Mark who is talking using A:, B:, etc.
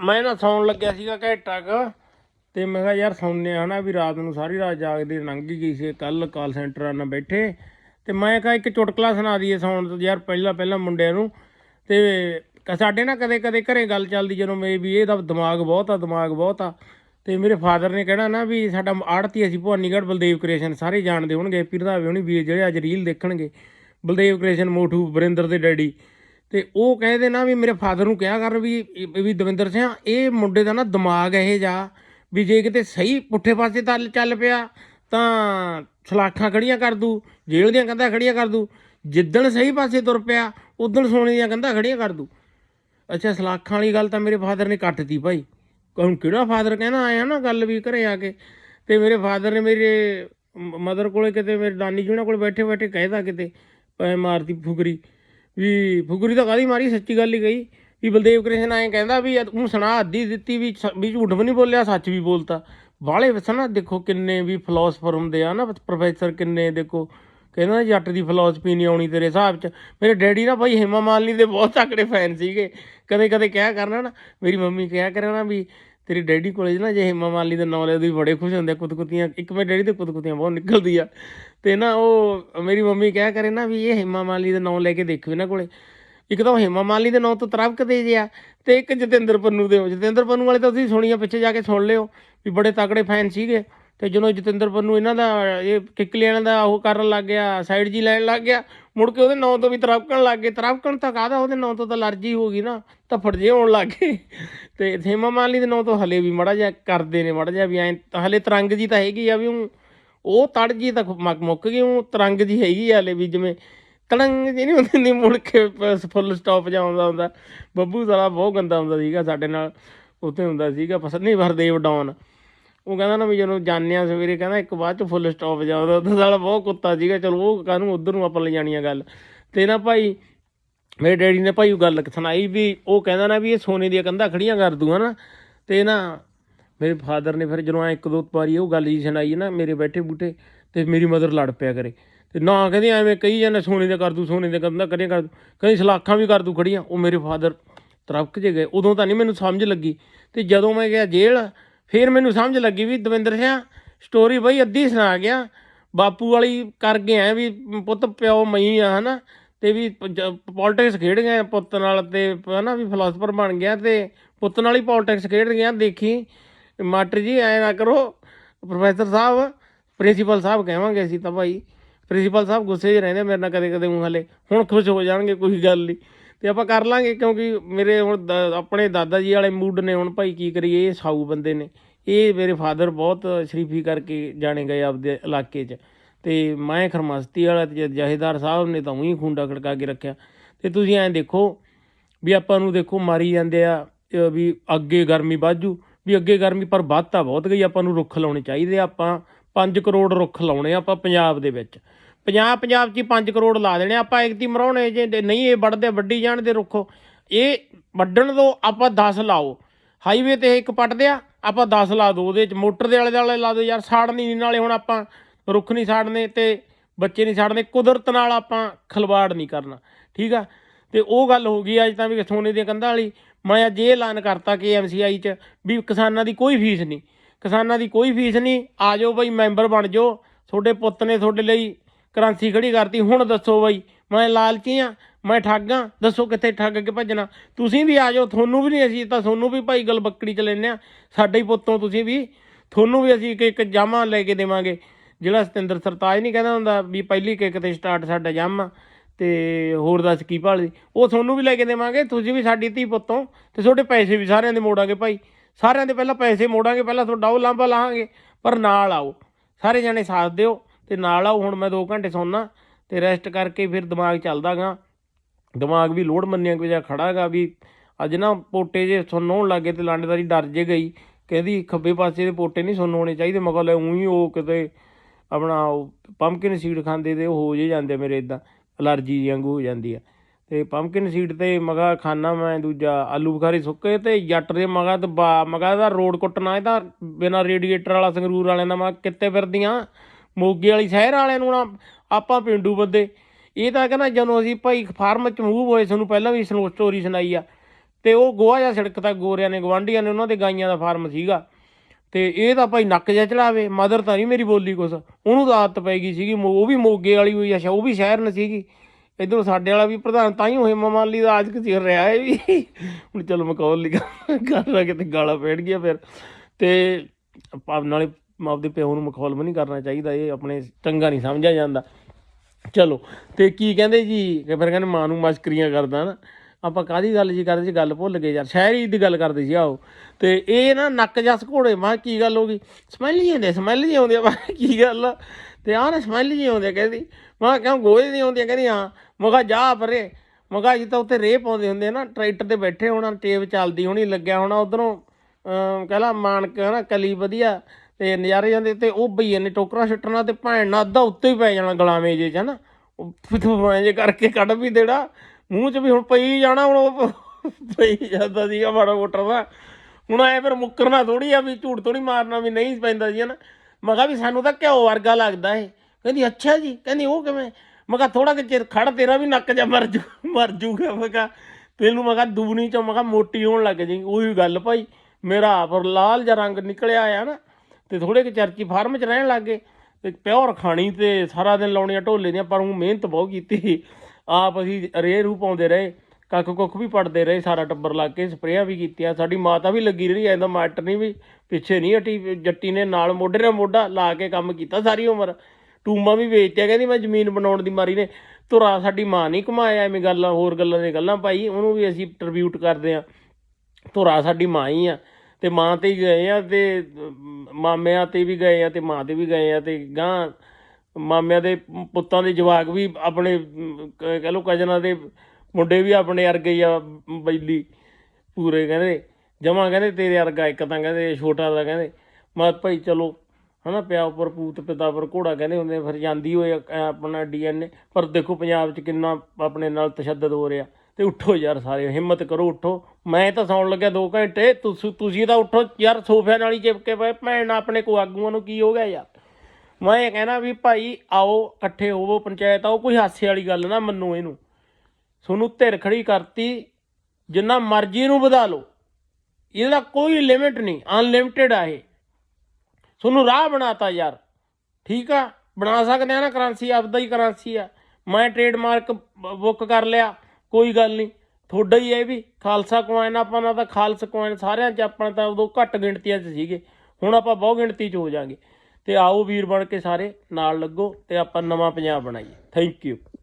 A: ਮੈਂ ਨਾ ਸੌਣ ਲੱਗਿਆ ਸੀਗਾ ਘੰਟਾ ਕੁ ਤੇ ਮੈਂ ਕਿਹਾ ਯਾਰ ਸੌਂਨੇ ਆ ਹਨਾ ਵੀ ਰਾਤ ਨੂੰ ਸਾਰੀ ਰਾਤ ਜਾਗਦੇ ਲੰਘ ਗਈ ਸੀ ਕੱਲ ਕਾਲ ਸੈਂਟਰਾਂ ਨਾਲ ਬੈਠੇ। ਤੇ ਮੈਂ ਕਿਹਾ ਇੱਕ ਚੁਟਕਲਾ ਸੁਣਾ ਦਈਏ ਸੌਣ ਤੋਂ ਯਾਰ ਪਹਿਲਾਂ ਪਹਿਲਾਂ ਮੁੰਡਿਆਂ ਨੂੰ। ਤੇ ਸਾਡੇ ਨਾ ਕਦੇ ਕਦੇ ਘਰੇ ਗੱਲ ਚੱਲਦੀ ਜਦੋਂ ਮੇ ਵੀ ਇਹਦਾ ਦਿਮਾਗ ਬਹੁਤ ਆ, ਦਿਮਾਗ ਬਹੁਤ ਆ। ਤੇ ਮੇਰੇ ਫਾਦਰ ਨੇ ਕਹਿਣਾ ਨਾ ਵੀ ਸਾਡਾ ਆੜਤੀ ਅਸੀਂ ਭਵਾਨੀਗੜ੍ਹ ਬਲਦੇਵ ਕ੍ਰਿਸ਼ਨ ਸਾਰੇ ਜਾਣਦੇ ਹੋਣਗੇ ਪਿਰਦਾਵੇ ਹੋਣੀ ਵੀਰ ਜਿਹੜੇ ਅੱਜ ਰੀਲ ਦੇਖਣਗੇ। ਬਲਦੇਵ ਕ੍ਰਿਸ਼ਨ ਮੋਠੂ ਵਰਿੰਦਰ ਦੇ ਡੈਡੀ। ਤੇ ਉਹ ਕਹਿੰਦੇ ਨਾ ਵੀ ਮੇਰੇ ਫਾਦਰ ਨੂੰ ਕਿਹਾ ਕਰਨ ਵੀ ਵੀ ਦਵਿੰਦਰ ਸਿੰਘ ਇਹ ਮੁੰਡੇ ਦਾ ਨਾ ਦਿਮਾਗ ਇਹ ਜਾ ਵੀ ਜੇ ਕਿਤੇ ਸਹੀ ਪੁੱਠੇ ਪਾਸੇ ਚੱਲ ਚੱਲ ਪਿਆ, ਤਾਂ ਸਲਾਖਾਂ ਖੜੀਆਂ ਕਰ ਦੂ, ਜੇਲ੍ਹ ਦੀਆਂ ਕੰਧਾਂ ਖੜੀਆਂ ਕਰ ਦੂ, ਜਿੱਦਣ ਸਹੀ ਪਾਸੇ ਤੁਰ ਪਿਆ, ਉਦਣ ਸੋਨੇ ਦੀਆਂ ਕੰਧਾਂ ਖੜੀਆਂ ਕਰ ਦੂ। ਅੱਛਾ, ਸਲਾਖਾਂ ਵਾਲੀ ਗੱਲ ਤਾਂ ਮੇਰੇ ਫਾਦਰ ਨੇ ਕੱਟਤੀ ਭਾਈ। ਹੁਣ ਕਿਹੜਾ ਫਾਦਰ ਕਹਿੰਦਾ ਆਇਆ ਨਾ ਗੱਲ ਵੀ ਘਰੇ ਆ ਕੇ, ਤੇ ਮੇਰੇ ਫਾਦਰ ਨੇ ਮੇਰੇ ਮਦਰ ਕੋਲੇ ਕਿਤੇ, ਮੇਰੇ ਦਾਨੀ ਜੀ ਉਹਨਾਂ ਕੋਲ ਬੈਠੇ ਬੈਠੇ ਕਹਿਦਾ ਕਿਤੇ, ਪੈ ਮਾਰਤੀ ਫੁਕਰੀ। ਵੀ ਫੁਗਰੀ ਤਾਂ ਕਾਦੀ ਮਾਰੀ, ਸੱਚੀ ਗੱਲ ਹੀ ਗਈ ਵੀ ਬਲਦੇਵ ਕ੍ਰਿਸ਼ਨ ਐਂ ਕਹਿੰਦਾ ਵੀ ਉਹ ਸੁਣਾ ਅੱਧੀ ਦਿੱਤੀ ਵੀ ਸ- ਵੀ ਝੂਠ ਵੀ ਨਹੀਂ ਬੋਲਿਆ, ਸੱਚ ਵੀ ਬੋਲਤਾ। ਬਾਹਲੇ ਵਸਣਾ ਦੇਖੋ ਕਿੰਨੇ ਵੀ ਫਿਲਾਸਫਰ ਹੁੰਦੇ ਆ ਨਾ ਪ੍ਰੋਫੈਸਰ ਕਿੰਨੇ ਦੇਖੋ। ਕਹਿੰਦਾ ਜੱਟ ਦੀ ਫਿਲਾਸਫੀ ਨਹੀਂ ਆਉਣੀ ਤੇਰੇ ਹਿਸਾਬ 'ਚ। ਮੇਰੇ ਡੈਡੀ ਨਾ ਭਾਈ ਹਿਮਾ ਮਾਲਨੀ ਦੇ ਬਹੁਤ ਤਕੜੇ ਫੈਨ ਸੀਗੇ। ਕਦੇ ਕਦੇ ਕਿਹਾ ਕਰਨਾ ਨਾ, ਮੇਰੀ ਮੰਮੀ ਕਿਹਾ ਕਰਨਾ ਵੀ ਤੇਰੀ ਡੈਡੀ ਕੋਲੇ ਨਾ ਜੇ ਹਿਮਾ ਮਾਲੀ ਦਾ ਨਾਮ ਲਿਆ ਉਹਦੇ ਬੜੇ ਖੁਸ਼ ਹੁੰਦੇ ਆ, ਕੁਤਕੁਤੀਆਂ ਇੱਕ ਮੇਰੇ ਡੈਡੀ ਦੇ ਕੁਤਕੁਤੀਆਂ ਬਹੁਤ ਨਿਕਲਦੀ ਆ। ਤੇ ਨਾ ਉਹ ਮੇਰੀ ਮੰਮੀ ਕਿਹਾ ਕਰੇ ਨਾ ਵੀ ਇਹ ਹਿਮਾ ਮਾਲੀ ਦਾ ਨਾਮ ਲੈ ਕੇ ਦੇਖੋ ਇਹਨਾਂ ਕੋਲੇ। ਇੱਕ ਤਾਂ ਉਹ ਹਿਮਾ ਮਾਲੀ ਦੇ ਨਾਂ ਤੋਂ ਤਰਫਕਦੇ ਜੇ ਆ ਤੇ ਇੱਕ ਜਤਿੰਦਰ ਪੰਨੂ ਦੇ ਜਤਿੰਦਰ ਪੰਨੂ ਵਾਲੇ ਤਾਂ ਤੁਸੀਂ ਸੁਣੀਆਂ ਪਿੱਛੇ ਜਾ ਕੇ ਸੁਣ ਲਿਓ ਵੀ ਬੜੇ ਤਕੜੇ ਫੈਨ ਸੀਗੇ। ਤੇ ਜਦੋਂ ਜਤਿੰਦਰ ਪੰਨੂ ਇਹਨਾਂ ਦਾ ਇਹ ਕਿੱਕਲੀਆਂ ਦਾ ਉਹ ਕਰਨ ਲੱਗ ਗਿਆ ਸਾਈਡ ਜੀ ਲੈਣ ਲੱਗ ਗਿਆ ਮੁੜ ਕੇ ਉਹਦੇ ਨਾਂ ਤੋਂ ਵੀ ਤਰਪਕਣ ਲੱਗ ਗਏ। ਤਰਪਕਣ ਤਾਂ ਕਾਹਦਾ? ਉਹਦੇ ਨਾਂ ਤੋਂ ਤਾਂ ਅਲਰਜੀ ਹੋ ਗਈ ਨਾ, ਤਾਂ ਫੜਜੇ ਹੋਣ ਲੱਗ ਗਏ। ਤੇ ਹਿਮਾ ਮਾਲੀ ਦੇ ਨਾਂ ਤੋਂ ਹਲੇ ਵੀ ਮੜਾ ਜਿਹਾ ਕਰਦੇ ਨੇ, ਮੜਾ ਜਿਹਾ ਵੀ ਐ, ਹਲੇ ਤਰੰਗ ਜੀ ਤਾਂ ਹੈਗੀ ਆ ਵੀ ਊਂ ਉਹ ਤੜ ਜੀ ਤਾਂ ਮੁੱਕ ਮੁੱਕ ਗਈ, ਉਹ ਤਰੰਗ ਜੀ ਹੈਗੀ ਆ ਹਲੇ ਵੀ, ਜਿਵੇਂ ਤੜੰਗ ਜੀ ਨਹੀਂ ਹੁੰਦੀ ਨਹੀਂ ਮੁੜ ਕੇ ਫੁੱਲ ਸਟਾਪ ਜਾਉਂਦਾ ਹੁੰਦਾ। ਬੱਬੂ ਸਾਲਾ ਬਹੁਤ ਗੰਦਾ ਹੁੰਦਾ ਸੀਗਾ ਸਾਡੇ ਨਾਲ, ਉੱਥੇ ਹੁੰਦਾ ਸੀਗਾ ਪਸੰਦ ਨਹੀਂ ਵਰਦੇਵ ਡਾਉਨ। ਉਹ ਕਹਿੰਦਾ ਨਾ ਵੀ ਜਦੋਂ ਜਾਂਦੇ ਆ ਸਵੇਰੇ, ਕਹਿੰਦਾ ਇੱਕ ਬਾਅਦ ਚ ਫੁੱਲ ਸਟਾਪ ਜਾਉਂਦਾ ਉੱਥੇ ਸਾਲਾ ਬਹੁਤ ਕੁੱਤਾ ਸੀਗਾ। ਚਲੋ ਉਹ ਕਾਹਨੂੰ ਉਧਰ ਨੂੰ ਆਪਾਂ ਲੈ ਜਾਣੀ ਆ ਗੱਲ। ਤੇ ਨਾ ਭਾਈ, ਮੇਰੇ ਡੈਡੀ ਨੇ ਭਾਈ ਉਹ ਗੱਲ ਸੁਣਾਈ ਵੀ ਉਹ ਕਹਿੰਦਾ ਨਾ ਵੀ ਇਹ ਸੋਨੇ ਦੀਆਂ ਕੰਧਾਂ ਖੜੀਆਂ ਕਰ ਦੂ, ਹਨਾ। ਤੇ ਨਾ ਮੇਰੇ ਫਾਦਰ ਨੇ ਫਿਰ ਜਦੋਂ ਐ ਇੱਕ ਦੋ ਵਾਰੀ ਉਹ ਗੱਲ ਜੀ ਸੁਣਾਈ ਨਾ ਮੇਰੇ ਬੈਠੇ ਬੂਟੇ, ਤੇ ਮੇਰੀ ਮਦਰ ਲੜ ਪਿਆ ਕਰੇ। ਤੇ ਨਾ ਕਹਿੰਦੇ ਐਵੇਂ ਕਹੀ ਜਾਂਦੇ, ਸੋਨੇ ਦੇ ਕਰ ਦੂ, ਸੋਨੇ ਦੇ ਕੰਧਾਂ ਕਰੇ ਕਰ ਦੂ। ਕਹਿੰਦੀ ਸਲਾਖਾਂ ਵੀ ਕਰ ਦੂ ਖੜੀਆਂ ਉਹ ਮੇਰੇ ਫਾਦਰ ਤਰਫਕ ਜੇ ਗਏ। ਉਦੋਂ ਤਾਂ ਨਹੀਂ ਮੈਨੂੰ ਸਮਝ ਲੱਗੀ। ਤੇ ਜਦੋਂ ਮੈਂ ਗਿਆ ਜੇਲ੍ਹ ਫਿਰ ਮੈਨੂੰ ਸਮਝ ਲੱਗੀ ਵੀ ਦਵਿੰਦਰ ਸਿੰਘ ਸਟੋਰੀ ਬਈ ਅੱਧੀ ਸੁਣਾ ਗਿਆ। ਬਾਪੂ ਵਾਲੀ ਕਰ ਗਿਆ ਵੀ ਪੁੱਤ, ਪਿਓ ਮਈ ਆ, ਹਨਾ? ਤੇ ਵੀ ਪੋਲਿਟਿਕਸ ਖੇਡ ਗਿਆ ਪੁੱਤ ਨਾਲ ਤੇ ਹਨਾ ਵੀ ਫਿਲਾਸਫਰ ਬਣ ਗਿਆ ਤੇ ਪੁੱਤ ਨਾਲ ਹੀ ਪੋਲਿਟਿਕਸ ਖੇਡ ਗਿਆ, ਦੇਖੀ। ਮਾਸਟਰ ਜੀ ਐ ਨਾ ਕਰੋ ਪ੍ਰੋਫੈਸਰ ਸਾਹਿਬ ਪ੍ਰਿੰਸੀਪਲ ਸਾਹਿਬ ਕਹਾਂਗੇ ਅਸੀਂ ਤਾਂ ਭਾਈ। ਪ੍ਰਿੰਸੀਪਲ ਸਾਹਿਬ ਗੁੱਸੇ 'ਚ ਰਹਿੰਦੇ ਮੇਰੇ ਨਾਲ ਕਦੇ ਕਦੇ ਮੂੰਹ ਹਲੇ। ਹੁਣ ਖੁਸ਼ ਹੋ ਜਾਣਗੇ, ਕੋਈ ਗੱਲ ਨਹੀਂ ਤੇ ਆਪਾਂ ਕਰ ਲਾਂਗੇ, ਕਿਉਂਕਿ ਮੇਰੇ ਹੁਣ ਦ- ਆਪਣੇ ਦਾਦਾ ਜੀ ਵਾਲੇ ਮੂਡ ਨੇ ਹੁਣ ਭਾਈ ਕੀ ਕਰੀਏ, ਇਹ ਸਾਊ ਬੰਦੇ ਨੇ। ਇਹ ਮੇਰੇ ਫਾਦਰ ਬਹੁਤ ਸ਼ਰੀਫੀ ਕਰਕੇ ਜਾਣੇ ਗਏ ਆਪਦੇ ਇਲਾਕੇ 'ਚ। ਤੇ ਮੈਂ ਖਰਮਸਤੀ ਵਾਲਾ ਤੇ ਜਹੇਦਾਰ ਸਾਹਿਬ ਨੇ ਤਾਂ ਉਹੀ ਖੁੰਡਾ ਖੜਕਾ ਕੇ ਰੱਖਿਆ। ਤੇ ਤੁਸੀਂ ਐਂ ਦੇਖੋ ਵੀ ਆਪਾਂ ਨੂੰ ਦੇਖੋ ਮਾਰੀ ਜਾਂਦੇ ਆ ਵੀ ਅੱਗੇ ਗਰਮੀ ਵਾਧੂ ਵੀ ਅੱਗੇ ਗਰਮੀ ਪਰ ਵੱਧ ਤਾਂ ਬਹੁਤ ਗਈ, ਆਪਾਂ ਨੂੰ ਰੁੱਖ ਲਾਉਣੇ ਚਾਹੀਦੇ ਆ ਆਪਾਂ। 5 ਕਰੋੜ ਰੁੱਖ ਲਾਉਣੇ ਆ ਆਪਾਂ ਪੰਜਾਬ ਦੇ ਵਿੱਚ। ਪੰਜਾਬ ਪੰਜਾਬ 'ਚ ਹੀ 5 ਕਰੋੜ ਲਾ ਦੇਣੇ, ਆਪਾਂ ਇੱਕ ਦੀ ਮਰਾਉਣੇ ਜੇ ਨਹੀਂ ਇਹ ਵੱਢਦੇ, ਵੱਢੀ ਜਾਣ ਦੇ ਰੁੱਖੋ ਇਹ ਵੱਢਣ ਤੋਂ ਆਪਾਂ 10 ਲਾਓ। ਹਾਈਵੇ ਤੇ ਇੱਕ ਪੱਟਦੇ ਆ, ਆਪਾਂ 10 ਲਾ ਦੋ, ਉਹਦੇ ਚ ਮੋਟਰ ਦੇ ਆਲੇ ਦੁਆਲੇ ਲਾ ਦੋ, ਯਾਰ ਸਾੜਨੀ ਨਹੀਂ, ਨਾਲੇ ਹੁਣ ਆਪਾਂ ਰੁੱਖ ਨਹੀਂ ਸਾੜਨੇ ਤੇ ਬੱਚੇ ਨਹੀਂ ਸਾੜਨੇ, ਕੁਦਰਤ ਨਾਲ ਆਪਾਂ ਖਲਵਾੜ ਨਹੀਂ ਕਰਨਾ, ਠੀਕ ਆ? ਤੇ ਉਹ ਗੱਲ ਹੋ ਗਈ ਅੱਜ ਤਾਂ ਵੀ ਸੋਨੇ ਦੀਆਂ ਕੰਧਾਂ ਵਾਲੀ, ਮੈਂ ਅੱਜ ਇਹ ਐਲਾਨ ਕਰਤਾ ਕਿ ਐਮਸੀਆਈ ਚ ਵੀ ਕਿਸਾਨਾਂ ਦੀ ਕੋਈ ਫੀਸ ਨਹੀਂ, ਕਿਸਾਨਾਂ ਦੀ ਕੋਈ ਫੀਸ ਨਹੀਂ, ਆ ਜਾਓ ਬਈ ਮੈਂਬਰ ਬਣ ਜਾਓ, ਤੁਹਾਡੇ ਪੁੱਤ ਨੇ ਤੁਹਾਡੇ ਲਈ ਕਰਾਂਸੀ ਖੜੀ ਕਰਤੀ, ਹੁਣ ਦੱਸੋ ਬਈ, ਮੈਂ ਲਾਲਚੀ ਆ, ਮੈਂ ਠੱਗਾਂ ਦੱਸੋ ਕਿੱਥੇ ਠੱਗ ਕੇ ਭੱਜਣਾ। ਤੁਸੀਂ ਵੀ ਆ ਜਾਓ, ਤੁਹਾਨੂੰ ਵੀ ਨਹੀਂ ਅਸੀਂ ਤਾਂ ਤੁਹਾਨੂੰ ਵੀ ਭਾਈ ਗੱਲ ਬੱਕੜੀ ਚ ਲੈਨੇ ਆ। ਸਾਡੇ ਹੀ ਪੁੱਤੋਂ ਤੁਸੀਂ ਵੀ, ਤੁਹਾਨੂੰ ਵੀ ਅਸੀਂ ਇੱਕ ਇੱਕ ਜਾਮਾ ਲੈ ਕੇ ਦੇਵਾਂਗੇ। ਜਿਹੜਾ ਸਤਿੰਦਰ ਸਰਤਾਜ ਨਹੀਂ ਕਹਿੰਦਾ ਹੁੰਦਾ ਵੀ ਪਹਿਲੀ ਕਿੱਕ ਤੇ ਸਟਾਰਟ ਸਾਡਾ ਜਾਮਾ, ਤੇ ਹੋਰ ਦੱਸ ਕੀ ਭਾਲਦੀ। ਉਹ ਤੁਹਾਨੂੰ ਵੀ ਲੈ ਕੇ ਦੇਵਾਂਗੇ, ਤੁਸੀਂ ਵੀ ਸਾਡੀ ਧੀ ਪੁੱਤੋਂ, ਤੇ ਤੁਹਾਡੇ ਪੈਸੇ ਵੀ ਸਾਰਿਆਂ ਦੇ ਮੋੜਾਂਗੇ ਭਾਈ। ਸਾਰਿਆਂ ਦੇ ਪਹਿਲਾਂ ਪੈਸੇ ਮੋੜਾਂਗੇ, ਪਹਿਲਾਂ ਤੁਹਾਡਾ ਉਹ ਲਾਂਭਾ ਲਾਹਾਂਗੇ, ਪਰ ਨਾਲ ਆਓ। ਸਾਰੇ ਜਣੇ ਸਾਥ ਦਿਓ। ਤੇ ਨਾਲ ਆਓ, ਹੁਣ ਮੈਂ 2 ਘੰਟੇ ਸੌਣਾ ਤੇ ਰੈਸਟ ਕਰਕੇ ਫਿਰ ਦਿਮਾਗ ਚੱਲਦਾਗਾ। ਦਿਮਾਗ ਵੀ ਲੋੜ ਮੰਨਿਆ ਕਿ ਜਾ ਖੜਾਗਾ ਵੀ ਅੱਜ ਨਾ ਪੋਟੇ ਜੇ ਸੁੰਨ ਹੋਣ ਲੱਗੇ ਤੇ ਲਾਂਡੇਦਾਰੀ ਡਰ ਜੇ ਗਈ। ਕਹਿੰਦੀ ਖੱਬੇ ਪਾਸੇ ਦੇ ਪੋਟੇ ਨਹੀਂ ਸੁੰਨ ਹੋਣੇ ਚਾਹੀਦੇ। ਮਗਰ ਲੈ ਉਹੀ ਉਹ ਕਿਤੇ ਆਪਣਾ ਪੰਪਕਿਨ ਸੀਡ ਖਾਂਦੇ ਤੇ ਉਹ ਹੋ ਜੇ ਜਾਂਦੇ ਮੇਰੇ ਇਦਾਂ ਅਲਰਜੀ ਵਾਂਗੂ ਹੋ ਜਾਂਦੀ ਆ। ਤੇ ਪੰਪਕਿਨ ਸੀਡ ਤੇ ਮਗਾ ਖਾਣਾ ਮੈਂ ਦੂਜਾ ਆਲੂ ਬੁਖਾਰੀ ਸੁੱਕੇ ਤੇ ਜੱਟ ਦੇ ਮਗਾ ਤੇ ਬਾ- ਮਗਾ ਦਾ ਰੋਡ ਕੁੱਟਣਾ ਇਹ ਤਾਂ ਬਿਨਾ ਰੇਡੀਏਟਰ ਵਾਲਾ ਸੰਗਰੂਰ ਵਾਲਿਆਂ ਦਾ ਮੈਂ ਕਿੱਥੇ ਫਿਰਦੀਆਂ? ਮੋਗੇ ਵਾਲੀ ਸ਼ਹਿਰ ਵਾਲਿਆਂ ਨੂੰ ਨਾ ਆਪਾਂ ਪਿੰਡੂ ਬੰਦੇ। ਇਹ ਤਾਂ ਕਹਿੰਦਾ ਜਦੋਂ ਅਸੀਂ ਭਾਈ ਫਾਰਮ ਚ ਮੂਵ ਹੋਏ ਸਾਨੂੰ ਪਹਿਲਾਂ ਵੀ ਸਨੋ ਸਟੋਰੀ ਸੁਣਾਈ ਆ। ਤੇ ਉਹ ਗੋਹਾ ਜਿਹਾ ਛਿੜਕਤਾ ਗੋਰਿਆਂ ਨੇ ਗਵਾਂਢੀਆਂ ਨੇ, ਉਹਨਾਂ ਦੇ ਗਾਈਆਂ ਦਾ ਫਾਰਮ ਸੀਗਾ। ਤੇ ਇਹ ਤਾਂ ਭਾਈ ਨੱਕ ਜਿਹਾ ਚੜਾਵੇ, ਮਦਰ ਤਾਂ ਨਹੀਂ ਮੇਰੀ ਬੋਲੀ ਕੁਛ। ਉਹਨੂੰ ਤਾਂ ਆਦਤ ਪੈ ਗਈ ਸੀਗੀ, ਮੋ- ਉਹ ਵੀ ਮੋਗੇ ਵਾਲੀ ਹੋਈ ਅੱਛਾ ਉਹ ਵੀ ਸ਼ਹਿਰ ਨ ਸੀਗੀ। ਇਧਰੋਂ ਸਾਡੇ ਵਾਲਾ ਵੀ ਪ੍ਰਧਾਨ ਤਾਂ ਹੀ ਹੋਏ ਮਮਾਲੀ ਦਾ ਅੱਜ ਕਿਥੇ ਰਿਹਾ ਹੈ ਵੀ। ਹੁਣ ਚਲੋ ਮਕੌਲ ਲਿਖਾ ਕਰਨਾ ਕਿਤੇ ਗਾਲਾਂ ਪੈਣ ਗਿਆ ਫਿਰ। ਤੇ ਆਪਾਂ ਨਾਲੇ ਆਪਦੇ ਪਿਓ ਨੂੰ ਮਖੌਲ ਵੀ ਨਹੀਂ ਕਰਨਾ ਚਾਹੀਦਾ, ਇਹ ਆਪਣੇ ਚੰਗਾ ਨਹੀਂ ਸਮਝਿਆ ਜਾਂਦਾ। ਚਲੋ, ਤੇ ਕੀ ਕਹਿੰਦੇ ਜੀ? ਫਿਰ ਕਹਿੰਦੇ ਮਾਂ ਨੂੰ ਮਸ਼ਕਰੀਆਂ ਕਰਦਾ ਨਾ। ਆਪਾਂ ਕਾਦੀ ਗੱਲ ਜੀ ਕਰਦੇ ਸੀ ਗੱਲ ਭੁੱਲ ਗਏ ਯਾਰ, ਸ਼ਾਇਰੀ ਦੀ ਗੱਲ ਕਰਦੇ ਸੀ, ਆਓ। ਤੇ ਇਹ ਨਾ ਨੱਕ ਜਸ ਘੋੜੇ, ਮਾਂ ਕੀ ਗੱਲ ਹੋ ਗਈ? ਸਮੈਲ ਜੀ ਆਉਂਦੇ, ਸਮੈਲ ਜੀ ਆਉਂਦੇ ਆ ਕੀ ਗੱਲ ਆ? ਤੇ ਆਹ ਨਾ ਸਮੈਲ ਜੀ ਆਉਂਦੇ ਕਹਿੰਦੀ, ਮੈਂ ਕਿਹਾ ਕਿਉਂ ਗੋਹੇ ਨਹੀਂ ਆਉਂਦੀਆਂ ਕਹਿੰਦੀ, ਹਾਂ। ਮੈਂ ਜਾ ਪਰੇ। ਮੈਂ ਕਿਹਾ ਜੀ ਤਾਂ ਉੱਤੇ ਰੇਹ ਪਾਉਂਦੇ ਹੁੰਦੇ ਆ ਨਾ, ਟਰੈਕਟਰ ਤੇ ਬੈਠੇ ਹੋਣਾ ਟੇਪ ਚੱਲਦੀ ਹੋਣੀ, ਲੱਗਿਆ ਹੋਣਾ, ਉਧਰੋਂ ਕਹਿੰਦਾ ਮਾਨਕ, ਹਨਾ, ਕਲੀ ਵਧੀਆ। ਤੇ ਨਜ਼ਾਰੇ ਜਾਂਦੇ ਤੇ ਉਹ ਬਈਏ ਨੇ ਟੋਕਰਾ ਛੱਟਣਾ ਤੇ ਭੈਣ ਨਾਲ ਅੱਧਾ ਉੱਤੇ ਹੀ ਪੈ ਜਾਣਾ ਗਲਾਵੇਂ ਜੇ ਚ ਨਾ ਉਹ ਫਿੱਥੂ ਜੇ ਕਰਕੇ ਕੱਢ ਵੀ ਦੇਣਾ, ਮੂੰਹ 'ਚ ਵੀ ਹੁਣ ਪਈ ਜਾਣਾ, ਹੁਣ ਉਹ ਪਈ ਜਾਂਦਾ ਸੀਗਾ ਮਾੜਾ ਮੋਟਾ ਦਾ ਹੁਣ ਐ ਫਿਰ ਮੁੱਕਰਨਾ ਥੋੜੀ ਆ ਵੀ ਝੂਠ ਥੋੜੀ ਮਾਰਨਾ ਵੀ ਨਹੀਂ ਪੈਂਦਾ ਸੀ ਨਾ ਮੈਂ ਕਿਹਾ ਵੀ ਸਾਨੂੰ ਤਾਂ ਘਿਓ ਵਰਗਾ ਲੱਗਦਾ ਏ ਕਹਿੰਦੀ, ਅੱਛਾ ਜੀ। ਕਹਿੰਦੀ, ਉਹ ਕਿਵੇਂ? ਮੈਂ ਕਿਹਾ ਥੋੜਾ ਕਿ ਚਿਰ ਖੜ, ਤੇਰਾ ਵੀ ਨੱਕ ਜਾ ਮਰ ਜੂ, ਮਰ ਜੂਗਾ। ਮੈਂ ਕਿਹਾ ਤੈਨੂੰ ਮੈਂ ਕਿਹਾ ਦੂਣੀ ਚੋਂ ਮੈਂ ਕਿਹਾ, ਮੋਟੀ ਹੋਣ ਲੱਗ ਜਾਏਗੀ ਉਹੀ ਗੱਲ ਭਾਈ, ਮੇਰਾ ਆਪ ਲਾਲ ਜਿਹਾ ਰੰਗ ਨਿਕਲਿਆ ਆ ਨਾ ਤੇ ਥੋੜੇ ਕਿ ਚਰਚੀ ਫਾਰਮ 'ਚ ਰਹਿਣ ਲੱਗ ਗਏ। ਤੇ ਪਿਓਰ ਖਾਣੀ ਤੇ ਸਾਰਾ ਦਿਨ ਲਾਉਣੀਆਂ ਢੋਲੇ ਦੀਆਂ ਪਰ ਉਹ ਮਿਹਨਤ ਬਹੁਤ ਕੀਤੀ। ਆਪ ਅਸੀਂ ਰੇ ਰੂ ਪਾਉਂਦੇ ਰਹੇ, ਕੱਖ ਕੁੱਖ ਵੀ ਪੜਦੇ ਰਹੇ, ਸਾਰਾ ਟੱਬਰ ਲੱਗ ਕੇ ਸਪਰੇਆਂ ਵੀ ਕੀਤੀਆਂ। ਸਾਡੀ ਮਾਤਾ ਵੀ ਲੱਗੀ ਰਹੀ ਐਂਦਾ ਮਾਸਟਰ ਨਹੀਂ ਵੀ ਪਿੱਛੇ ਨਹੀਂ ਹਟੀ, ਜੱਟੀ ਨੇ ਨਾਲ ਮੋਢੇ ਨਾਲ ਮੋਢਾ ਲਾ ਕੇ ਕੰਮ ਕੀਤਾ ਸਾਰੀ ਉਮਰ। ਟੂਮਾ ਵੀ ਵੇਚਿਆ ਕਹਿੰਦੀ ਮੈਂ ਜ਼ਮੀਨ ਬਣਾਉਣ ਦੀ ਮਾਰੀ ਨੇ। ਧੁਰਾ ਸਾਡੀ ਮਾਂ ਨਹੀਂ ਕਮਾਇਆ, ਐਵੇਂ ਗੱਲਾਂ, ਹੋਰ ਗੱਲਾਂ ਦੀਆਂ ਗੱਲਾਂ ਭਾਈ ਉਹਨੂੰ ਵੀ ਅਸੀਂ ਟ੍ਰਿਬਿਊਟ ਕਰਦੇ ਆ। ਧੁਰਾ ਸਾਡੀ ਮਾਂ ਹੀ ਆ। ਤੇ ਮਾਂ ਤੇ ਹੀ ਗਏ ਆ ਤੇ ਮਾਮਿਆਂ ਤੇ ਵੀ ਗਏ ਆ ਤੇ ਮਾਂ ਤੇ ਵੀ ਗਏ ਆ ਤੇ ਗਾਂ ਮਾਮਿਆਂ ਦੇ ਪੁੱਤਾਂ ਦੇ ਜਵਾਕ ਵੀ ਆਪਣੇ ਅਮ, ਕ- ਕਹਿ ਲੋ ਕਜਨਾਂ ਦੇ ਮੁੰਡੇ ਵੀ ਆਪਣੇ ਅਰਗੇ ਹੀ ਆ ਬੈਲੀ ਪੂਰੇ ਕਹਿੰਦੇ ਜਮਾ ਕਹਿੰਦੇ ਤੇਰੇ ਅਰਗਾ ਇੱਕ ਤਾਂ ਕਹਿੰਦੇ ਛੋਟਾ ਦਾ ਕਹਿੰਦੇ। ਮੈਂ ਭਾਈ ਚਲੋ ਹਨਾ ਪਿਆ ਉੱਪਰ ਪੂਤ ਪਿਤਾ ਉੱਪਰ ਘੋੜਾ ਕਹਿੰਦੇ ਹੁੰਦੇ ਫਿਰ ਜਾਂਦੀ ਹੋਏ ਅ- ਆਪਣਾ ਡੀਐਨਏ ਪਰ ਦੇਖੋ ਪੰਜਾਬ 'ਚ ਕਿੰਨਾ ਆਪਣੇ ਨਾਲ ਤਸ਼ੱਦਦ ਹੋ ਰਿਹਾ। ਤੇ ਉੱਠੋ ਯਾਰ ਸਾਰੇ, ਹਿੰਮਤ ਕਰੋ ਉੱਠੋ। ਮੈਂ ਤਾਂ ਸੌਣ ਲੱਗਿਆ 2 ਘੰਟੇ, ਤੁਸੀਂ ਤੁਸੀਂ ਤਾਂ ਉੱਠੋ ਯਾਰ ਸੋਫਿਆਂ ਨਾਲ ਹੀ ਚਿਪਕੇ ਪਏ, ਭੈਣ ਆਪਣੇ ਕੋ ਆਗੂਆਂ ਨੂੰ ਕੀ ਹੋ ਗਿਆ ਯਾਰ। ਮੈਂ ਇਹ ਕਹਿਣਾ ਵੀ ਭਾਈ, ਆਓ, ਇਕੱਠੇ ਹੋਵੋ, ਪੰਚਾਇਤ ਆਓ, ਕੋਈ ਹਾਸੇ ਵਾਲੀ ਗੱਲ ਨਾ ਮੰਨੋ ਇਹਨੂੰ। ਤੁਹਾਨੂੰ ਧਿਰ ਖੜੀ ਕਰਤੀ, ਜਿੰਨਾ ਮਰਜ਼ੀ ਨੂੰ ਵਧਾ ਲਓ। ਇਹਦਾ ਕੋਈ ਲਿਮਿਟ ਨਹੀਂ ਅਨਲਿਮਿਟਿਡ ਆ ਇਹ। ਤੁਹਾਨੂੰ ਰਾਹ ਬਣਾਤਾ ਯਾਰ, ਠੀਕ ਆ? ਬਣਾ ਸਕਦੇ ਆ ਨਾ ਕਰੰਸੀ, ਆਪਦਾ ਹੀ ਕਰੰਸੀ ਆ। ਮੈਂ ਟ੍ਰੇਡਮਾਰਕ ਬੁੱਕ ਕਰ ਲਿਆ। ਕੋਈ ਗੱਲ ਨਹੀਂ। ਤੁਹਾਡਾ ਹੀ ਇਹ ਵੀ। ਖਾਲਸਾ ਕੁਆਇਨ ਆਪਾਂ ਨਾਲ ਤਾਂ ਖਾਲਸਾ ਕੁਆਇਨ ਸਾਰਿਆਂ 'ਚ ਆਪਾਂ ਤਾਂ ਉਦੋਂ ਘੱਟ ਗਿਣਤੀਆਂ 'ਚ ਸੀਗੇ। ਹੁਣ ਆਪਾਂ ਬਹੁ ਗਿਣਤੀ 'ਚ ਹੋ ਜਾਾਂਗੇ। ਤੇ ਆਓ ਵੀਰ ਬਣ ਕੇ ਸਾਰੇ ਨਾਲ ਲੱਗੋ ਤੇ ਆਪਾਂ ਨਵਾਂ ਪੰਜਾਬ ਬਣਾਈਏ। Thank you